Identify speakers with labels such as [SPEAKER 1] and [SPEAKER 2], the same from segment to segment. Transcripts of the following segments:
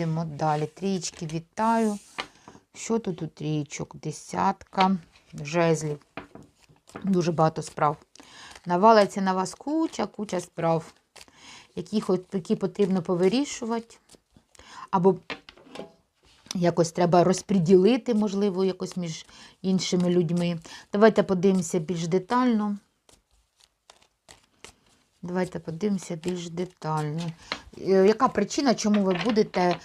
[SPEAKER 1] Йдемо далі. Трієчки вітаю. Що тут у трієчок? Десятка жезлів. Дуже багато справ. Навалиться на вас куча, куча справ, які, які потрібно повирішувати. Або якось треба розподілити, можливо, якось між іншими людьми. Давайте подивимося більш детально. Давайте подивимося більш детально. Е, Яка причина, чому ви будете е,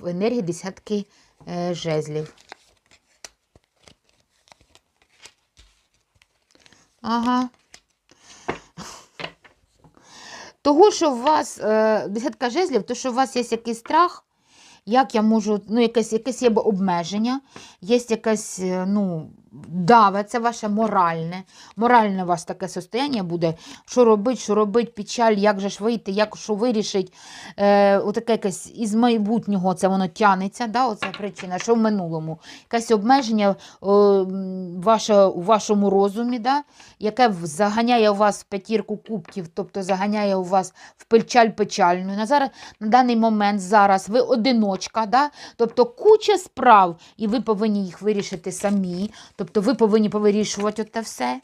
[SPEAKER 1] в енергії десятки е, жезлів? Ага. Того, що у вас десятка жезлів, то що у вас є якийсь страх, як я можу, ну, якесь, якесь є обмеження, є якесь, е, ну, даве, це ваше моральне. Моральне у вас таке состояння буде, що робить, що робить, печаль, як же ж вийти, як що вирішить. Е, отаке якесь із майбутнього це воно тянеться, да, оця причина, що в минулому. Якесь обмеження е, ваше, у вашому розумі, да, яке заганяє у вас в п'ятірку кубків, тобто заганяє у вас в печаль печальну. На, зараз, на даний момент зараз ви одиночка, да? тобто куча справ, і ви повинні їх вирішити самі. Тобто ви повинні повирішувати це все.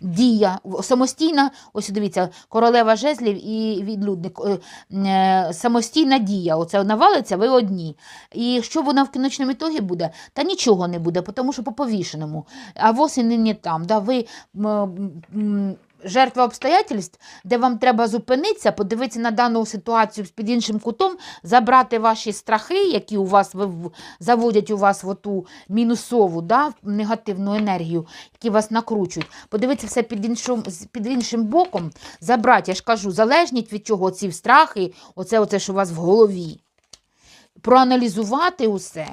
[SPEAKER 1] Дія самостійна, ось дивіться, королева жезлів і відлюдник. е, е, Самостійна дія. Оце навалиться, ви одні. І що вона в кінечному ітогі буде? Та нічого не буде, тому що по повішеному. А восени не там. Да? Ви жертва обстоятельств, де вам треба зупинитися, подивитися на дану ситуацію під іншим кутом, забрати ваші страхи, які у вас заводять у вас в оту мінусову, да, негативну енергію, які вас накручують. Подивитися все під іншим, під іншим боком, забрати, я ж кажу, залежність від чого ці страхи, оце, оце, що у вас в голові. Проаналізувати усе.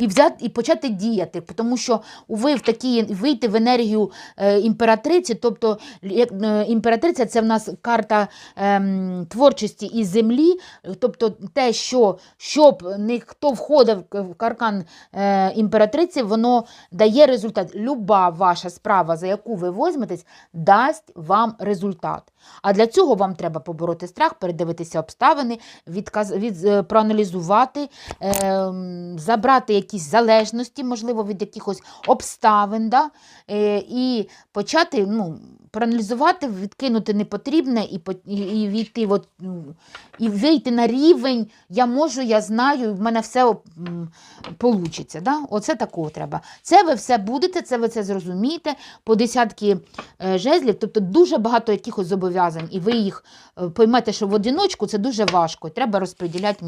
[SPEAKER 1] І взяти і почати діяти, тому що ви в такі вийти в енергію е, імператриці, тобто е, імператриця це в нас карта ем, творчості і землі, е, тобто те, що щоб ніхто входив в каркан е, імператриці, воно дає результат. Люба ваша справа, за яку ви возьметесь, дасть вам результат. А для цього вам треба побороти страх, передивитися обставини, відказ... від... е, проаналізувати, ем, забрати якісь залежності, можливо, від якихось обставин, да? е, і почати ну, проаналізувати, відкинути непотрібне і, і, війти от, і вийти на рівень я можу, я знаю, в мене все вийде. Да? Оце такого треба. Це ви все будете, це ви це зрозумієте по десятки е, жезлів, тобто дуже багато якихось зобов'язань, і ви їх е, поймете, що в одиночку це дуже важко, треба розподіляти